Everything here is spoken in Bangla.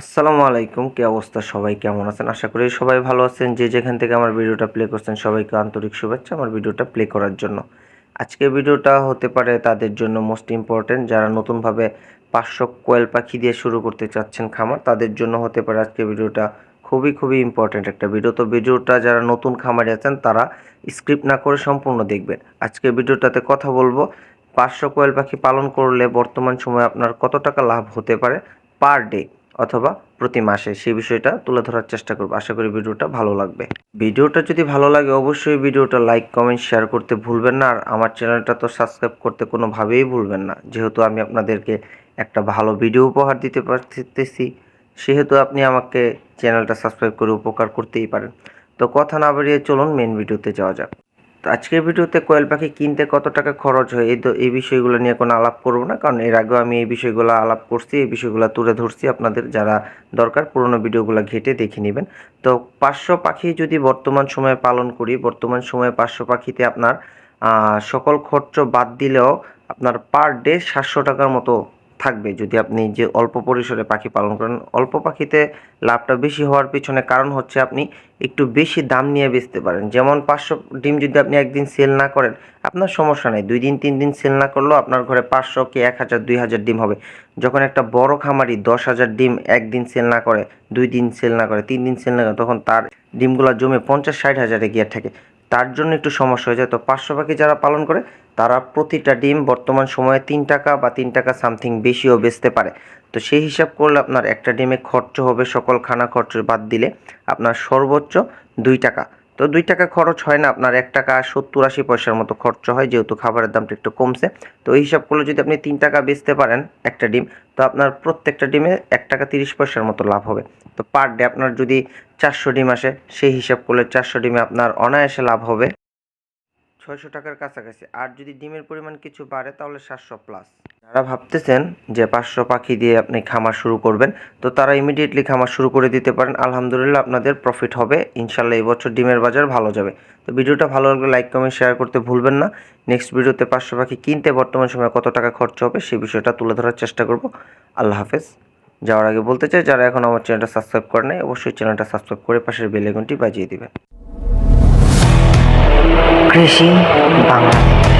আসসালামু আলাইকুম, কি অবস্থা? সবাই কেমন আছেন? আশা করি সবাই ভালো আছেন। যে যেখান থেকে আমার ভিডিওটা প্লে করছেন, সবাইকে আন্তরিক শুভেচ্ছা আমার ভিডিওটা প্লে করার জন্য। আজকের ভিডিওটা হতে পারে তাদের জন্য মোস্ট ইম্পর্টেন্ট যারা নতুনভাবে পাঁচশো কোয়েল পাখি দিয়ে শুরু করতে চাচ্ছেন খামার, তাদের জন্য হতে পারে আজকের ভিডিওটা খুবই খুবই ইম্পর্টেন্ট একটা ভিডিও তো ভিডিওটা যারা নতুন খামারে আছেন, তারা স্ক্রিপ্ট না করে সম্পূর্ণ দেখবেন। আজকের ভিডিওটাতে কথা বলব, পাঁচশো কোয়েল পাখি পালন করলে বর্তমান সময়ে আপনার কত টাকা লাভ হতে পারে? পার ডে অথবা প্রতি মাসে সেই বিষয়টা তুলে ধরার চেষ্টা করব। আশা করি ভিডিওটা ভালো লাগবে। ভিডিওটা যদি ভালো লাগে অবশ্যই ভিডিওটা লাইক, কমেন্ট, শেয়ার করতে ভুলবেন না। আর আমার চ্যানেলটা তো সাবস্ক্রাইব করতে কোনোভাবেই ভুলবেন না। যেহেতু আমি আপনাদেরকে একটা ভালো ভিডিও উপহার দিতে পারতেছি, সেহেতু আপনি আমাকে চ্যানেলটা সাবস্ক্রাইব করে উপকার করতেই পারেন। তো কথা না বাড়িয়ে চলুন মেন ভিডিওতে যাওয়া যাক। তো আজকের ভিডিওতে কোয়েল পাখি কিনতে কত টাকা খরচ হয়? এই এই বিষয়গুলো নিয়ে কোনো আলাপ করব না, কারণ এর আগেও আমি এই বিষয়গুলো আলাপ করছি, এই বিষয়গুলো তুলে ধরছি আপনাদের, যারা দরকার পুরনো ভিডিওগুলো ঘেটে দেখে নেবেন। তো পাঁচশো পাখি যদি বর্তমান সময়ে পালন করি, বর্তমান সময়ে পাঁচশো পাখিতে আপনার সকল খরচ বাদ দিলেও আপনার পার ডে সাতশো টাকার মতো থাকবে যদি আপনি যে অল্প পরিসরে পাখি পালন করেন, অল্প পাখিতে লাভটা বেশি হওয়ার পিছনে কারণ হচ্ছে আপনি একটু বেশি দাম নিয়ে বেচতে পারেন। যেমন পাঁচশো ডিম যদি আপনি একদিন সেল না করেন, আপনার সমস্যা নেই। দুই দিন, তিন দিন সেল না করলেও আপনার ঘরে পাঁচশো কি এক হাজার, দুই হাজার ডিম হবে। যখন একটা বড় খামারি দশ হাজার ডিম একদিন সেল না করে, দুই দিন সেল না করে, তিন দিন সেল না করে, তখন তার ডিমগুলো জমে পঞ্চাশ, ষাট হাজারে গিয়ে থাকে তার জন্য একটু সমস্যা হয়ে যায়। তো পাঁচশো পাখি যারা পালন করে, তারা প্রতিটা ডিম বর্তমান সময়ে তিন টাকা বা তিন টাকা সামথিং বেশিও বেচতে পারে। তো সেই হিসাব করলে আপনার একটা ডিমে খরচ হবে, সকল খানা খরচ বাদ দিলে আপনার সর্বোচ্চ দুই টাকা। তো দুই টাকা খরচ হয় না, আপনার এক টাকা সত্তর আশি পয়সার মতো খরচ হয়, যেহেতু খাবারের দামটা একটু কমছে। তো এই হিসাব করলে যদি আপনি তিন টাকা বেচতে পারেন একটা ডিম, তো আপনার প্রত্যেকটা ডিমে এক টাকা তিরিশ পয়সার মতো লাভ হবে। তো পার ডে আপনার যদি চারশো ডিম আসে, সেই হিসাব করলে চারশো ডিমে আপনার অনায়াসে লাভ হবে। ছয়শো টাকার কাছাকাছি। আর যদি ডিমের পরিমাণ কিছু বাড়ে, তাহলে সাতশো প্লাস যারা ভাবতেছেন যে পাঁচশো পাখি দিয়ে আপনি খামার শুরু করবেন, তো তারা ইমিডিয়েটলি খামার শুরু করে দিতে পারেন। আলহামদুলিল্লাহ আপনাদের প্রফিট হবে। ইনশাল্লাহ এই বছর ডিমের বাজার ভালো যাবে। তো ভিডিওটা ভালো লাগলে লাইক কমেন্ট শেয়ার করতে ভুলবেন না। নেক্সট ভিডিওতে পাঁচশো পাখি কিনতে বর্তমান সময়ে কত টাকা খরচ হবে সেই বিষয়টা তুলে ধরার চেষ্টা করব। আল্লাহ হাফেজ। যাওয়ার আগে বলতে চাই, যারা এখন আমার চ্যানেলটা সাবস্ক্রাইব করে নাই, অবশ্যই চ্যানেলটা সাবস্ক্রাইব করে পাশের বেল আইকনটি বাজিয়ে দিবেন। কৃষি বাংলাদেশ।